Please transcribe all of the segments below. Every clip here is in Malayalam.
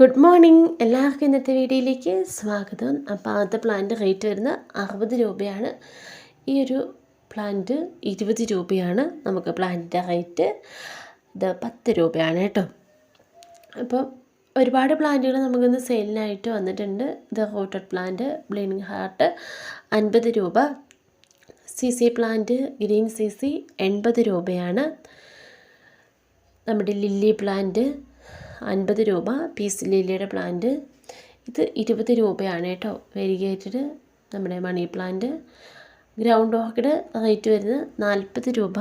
ഗുഡ് മോർണിംഗ് എല്ലാവർക്കും ഇന്നത്തെ വീഡിയോയിലേക്ക് സ്വാഗതം. അപ്പോൾ ആദ്യത്തെ പ്ലാന്റ് റേറ്റ് വരുന്നത് അറുപത് രൂപയാണ്. ഈ ഒരു പ്ലാന്റ് ഇരുപത് രൂപയാണ് നമുക്ക് പ്ലാന്റിന്റെ റേറ്റ് ഇത് പത്ത് രൂപയാണ് കേട്ടോ. അപ്പോൾ ഒരുപാട് പ്ലാന്റുകൾ നമുക്കിന്ന് സെയിലിനായിട്ട് വന്നിട്ടുണ്ട്. ഇത് റോട്ടഡ് പ്ലാന്റ് ബ്ലീനിങ് ഹാർട്ട് അൻപത് രൂപ. Z Z plant green Z Z എൺപത് രൂപയാണ്. നമ്മുടെ ലില്ലി പ്ലാന്റ് അൻപത് രൂപ പീസ് ലില്ലിയുടെ പ്ലാന്റ് ഇത് ഇരുപത് രൂപയാണ് കേട്ടോ വെരിഗേറ്റഡ് നമ്മുടെ money plant ground orchid rate വരുന്നത് നാൽപ്പത് രൂപ.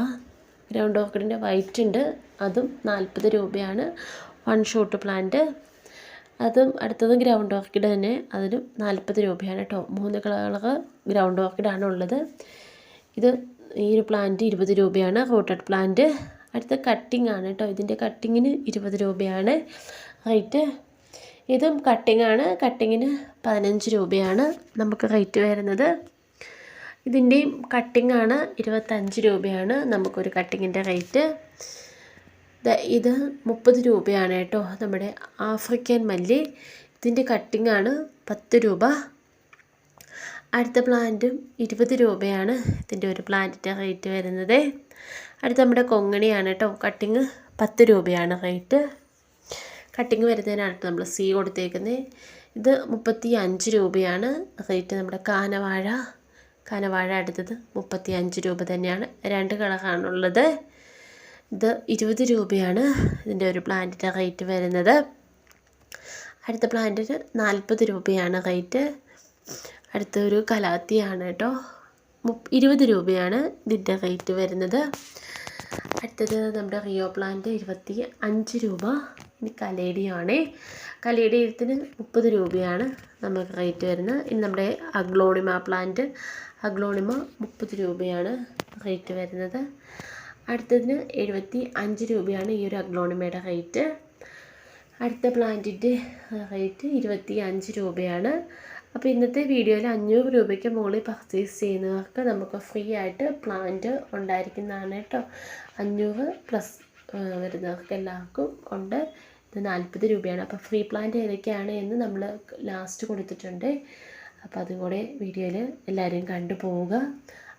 ഗ്രൗണ്ട് ഓർക്കിഡിന്റെ വൈറ്റ് ഉണ്ട്. അതും നാൽപ്പത് രൂപയാണ്. വൺ ഷോട്ട് പ്ലാന്റ് അതും അടുത്തത് ഗ്രൗണ്ട് ഓർക്കിഡ് തന്നെ. അതിനും നാൽപ്പത് രൂപയാണ് കേട്ടോ. മൂന്ന് കളറുകൾ ഗ്രൗണ്ട് ഓർക്കിഡാണ് ഉള്ളത്. ഇത് ഈ ഒരു പ്ലാന്റ് ഇരുപത് രൂപയാണ്. റോട്ടഡ് പ്ലാന്റ് അടുത്ത കട്ടിംഗ് ആണ് കേട്ടോ. ഇതിന്റെ കട്ടിങ്ങിന് ഇരുപത് രൂപയാണ്. റേറ്റ് ഇതും കട്ടിംഗ് ആണ്. കട്ടിങ്ങിന് പതിനഞ്ച് രൂപയാണ് നമുക്ക് റേറ്റ് വരുന്നത്. ഇതിന്റെയും കട്ടിംഗ് ആണ് ഇരുപത്തഞ്ച് രൂപയാണ് നമുക്കൊരു കട്ടിങ്ങിന്റെ റേറ്റ് ഇത് മുപ്പത് രൂപയാണ് കേട്ടോ. നമ്മുടെ ആഫ്രിക്കൻ മല്ലി. ഇതിന്റെ കട്ടിംഗ് ആണ് പത്ത് രൂപ. അടുത്ത പ്ലാന്റും ഇരുപത് രൂപയാണ് ഇതിന്റെ ഒരു പ്ലാന്റിന്റെ റേറ്റ് വരുന്നത്. അടുത്ത നമ്മുടെ കൊങ്ങണിയാണ് കേട്ടോ. കട്ടിങ് പത്ത് രൂപയാണ് റേറ്റ്. കട്ടിങ് വരുന്നതിനാണ് നമ്മൾ സി കൊടുത്തേക്കുന്നത്. ഇത് മുപ്പത്തി അഞ്ച് രൂപയാണ് റേറ്റ് നമ്മുടെ കാനവാഴ. കാനവാഴ അടുത്തത് മുപ്പത്തി അഞ്ച് രൂപ തന്നെയാണ്. രണ്ട് കളറാണുള്ളത്. ഇത് ഇരുപത് രൂപയാണ് ഇതിന്റെ ഒരു പ്ലാന്റിന്റെ റേറ്റ് വരുന്നത്. അടുത്ത പ്ലാന്റിന് നാൽപ്പത് രൂപയാണ് റേറ്റ്. അടുത്തൊരു കലാത്തിയാണ് കേട്ടോ. ഇരുപത് രൂപയാണ് ഇതിന്റെ റേറ്റ് വരുന്നത്. അടുത്തത് നമ്മുടെ റിയോ പ്ലാന്റ് ഇരുപത്തി അഞ്ച് രൂപ. ഇനി കലേഡിയാണേ. കലേഡിയത്തിന് മുപ്പത് രൂപയാണ് നമുക്ക് റേറ്റ് വരുന്നത്. ഇനി നമ്മുടെ അഗ്ലോണിമ പ്ലാന്റ് അഗ്ലോണിമ മുപ്പത് രൂപയാണ് റേറ്റ് വരുന്നത്. അടുത്തതിന് എഴുപത്തി അഞ്ച് രൂപയാണ് ഈ ഒരു അഗ്ലോണിമയുടെ റേറ്റ്. അടുത്ത പ്ലാന്റിന്റെ റേറ്റ് ഇരുപത്തി അഞ്ച് രൂപയാണ്. അപ്പോൾ ഇന്നത്തെ വീഡിയോയിൽ അഞ്ഞൂറ് രൂപയ്ക്ക് മുകളിൽ പർച്ചേസ് ചെയ്യുന്നവർക്ക് നമുക്ക് ഫ്രീ ആയിട്ട് പ്ലാന്റ് ഉണ്ടായിരിക്കുന്നതാണ് കേട്ടോ. അഞ്ഞൂറ് പ്ലസ് വരുന്നവർക്ക് എല്ലാവർക്കും ഉണ്ട്. ഇത് നാൽപ്പത് രൂപയാണ്. അപ്പോൾ ഫ്രീ പ്ലാന്റ് ഏതൊക്കെയാണ് എന്ന് നമ്മൾ ലാസ്റ്റ് കൊടുത്തിട്ടുണ്ട്. അപ്പോൾ അതും കൂടെ വീഡിയോയിൽ എല്ലാവരും കണ്ടു പോവുക.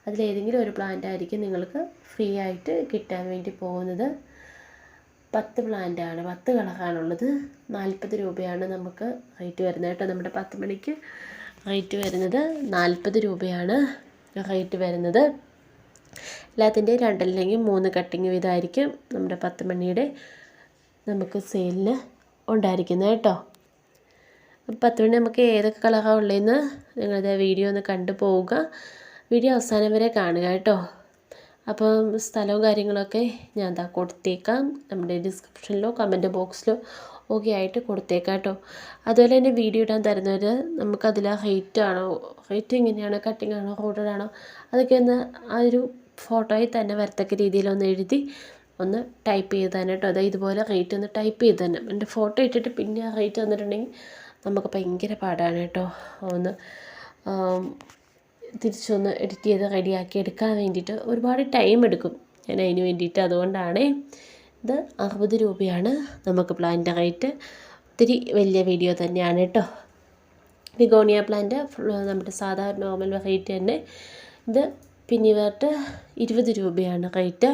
അതിലേതെങ്കിലും ഒരു പ്ലാന്റ് ആയിരിക്കും നിങ്ങൾക്ക് ഫ്രീ ആയിട്ട് കിട്ടാൻ വേണ്ടി പോകുന്നത്. പത്ത് പ്ലാന്റാണ്. പത്ത് കളറാണുള്ളത് നാൽപ്പത് രൂപയാണ് നമുക്ക് റേറ്റ് വരുന്നത് കേട്ടോ. നമ്മുടെ പത്ത് മണിക്ക് റേറ്റ് വരുന്നത് നാൽപ്പത് രൂപയാണ് റേറ്റ് വരുന്നത്. എല്ലാത്തിന്റെ രണ്ടല്ലെങ്കിൽ മൂന്ന് കട്ടിങ് വീതമായിരിക്കും നമ്മുടെ പത്ത് മണിയുടെ നമുക്ക് സെയിലിന് ഉണ്ടായിരിക്കുന്നത് കേട്ടോ. പത്ത് മണി നമുക്ക് ഏതൊക്കെ കളറാണ് ഉള്ളതെന്ന് നിങ്ങളുടെ വീഡിയോ ഒന്ന് കണ്ടു പോവുക വീഡിയോ അവസാനം വരെ കാണുക കേട്ടോ. അപ്പം സ്ഥലവും കാര്യങ്ങളൊക്കെ ഞാൻ എന്താ കൊടുത്തേക്കാം. നമ്മുടെ ഡിസ്ക്രിപ്ഷനിലോ കമന്റ് ബോക്സിലോ ഒക്കെ ആയിട്ട് കൊടുത്തേക്കാം കേട്ടോ. അതുപോലെ തന്നെ വീഡിയോ ഇടാൻ തരുന്നവർ നമുക്കതിൽ ആ റേറ്റ് ആണോ ഹൈറ്റ് എങ്ങനെയാണ് കട്ടിംഗ് ആണോ റോഡഡ് ആണോ അതൊക്കെ ഒന്ന് ആ ഒരു ഫോട്ടോയിൽ തന്നെ വരത്തക്ക രീതിയിലൊന്ന് എഴുതി ഒന്ന് ടൈപ്പ് ചെയ്ത് തന്നെ കേട്ടോ. അതായത് ഇതുപോലെ റേറ്റ് ഒന്ന് ടൈപ്പ് ചെയ്ത് തന്നെ. എന്റെ ഫോട്ടോ ഇട്ടിട്ട് പിന്നെ ആ റേറ്റ് തന്നിട്ടുണ്ടെങ്കിൽ നമുക്ക് ഭയങ്കര പാടാണ് കേട്ടോ. ഒന്ന് തിരിച്ചൊന്ന് എഡിറ്റ് ചെയ്ത് റെഡിയാക്കി എടുക്കാൻ വേണ്ടിയിട്ട് ഒരുപാട് ടൈം എടുക്കും. ഞാൻ അതിന് വേണ്ടിയിട്ട് അതുകൊണ്ടാണ് ഇത് അറുപത് രൂപയാണ് നമുക്ക് പ്ലാന്റ് റേറ്റ് ഒത്തിരി വലിയ വീഡിയോ തന്നെയാണ് കേട്ടോ ബിഗോണിയ പ്ലാന്റ് നമ്മുടെ സാധാരണ നോർമൽ റേറ്റ് തന്നെ. ഇത് പിന്നിവേർട്ട് ഇരുപത് രൂപയാണ് റേറ്റ്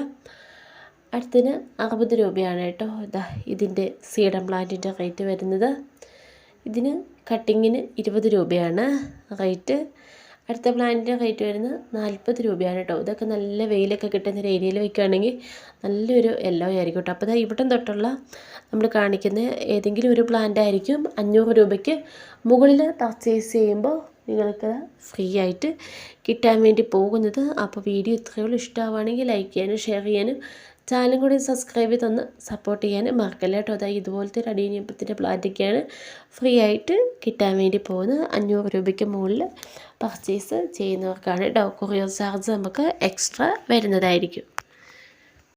അടുത്തതിന് അറുപത് രൂപയാണ് കേട്ടോ ഇതാ ഇതിന്റെ സീഡം പ്ലാന്റിന്റെ റേറ്റ് വരുന്നത്. ഇതിന് കട്ടിങ്ങിന് ഇരുപത് രൂപയാണ് റേറ്റ് അടുത്ത പ്ലാന്റിന്റെ റേറ്റ് വരുന്നത് നാൽപ്പത് രൂപയാണ് കേട്ടോ ഇതൊക്കെ നല്ല വെയിലൊക്കെ കിട്ടുന്ന ഒരു ഏരിയയിൽ വെക്കുകയാണെങ്കിൽ നല്ലൊരു യെല്ലോ ആയിരിക്കും കേട്ടോ അപ്പോൾ ഇവിടം തൊട്ടുള്ള നമ്മൾ കാണിക്കുന്ന ഏതെങ്കിലും ഒരു പ്ലാന്റ് ആയിരിക്കും അഞ്ഞൂറ് രൂപയ്ക്ക് മുകളിൽ പർച്ചേസ് ചെയ്യുമ്പോൾ നിങ്ങൾക്ക് ഫ്രീ ആയിട്ട് കിട്ടാൻ വേണ്ടി പോകുന്നത്. അപ്പോൾ വീഡിയോ ഇത്രയോളം ഇഷ്ടമാവുകയാണെങ്കിൽ ലൈക്ക് ചെയ്യാനും ഷെയർ ചെയ്യാനും ചാനലും കൂടി സബ്സ്ക്രൈബ് ചെയ്തൊന്ന് സപ്പോർട്ട് ചെയ്യാൻ മറക്കല്ല കേട്ടോ. അതായത് ഇതുപോലത്തെ ഒരു അടിയനിയപ്പത്തിന്റെ പ്ലാറ്റൊക്കെയാണ് ഫ്രീ ആയിട്ട് കിട്ടാൻ വേണ്ടി പോകുന്നത്. അഞ്ഞൂറ് രൂപയ്ക്ക് മുകളിൽ പർച്ചേസ് ചെയ്യുന്നവർക്കാണ് കേട്ടോ. കൊറിയർ ചാർജ് നമുക്ക് എക്സ്ട്രാ വരുന്നതായിരിക്കും.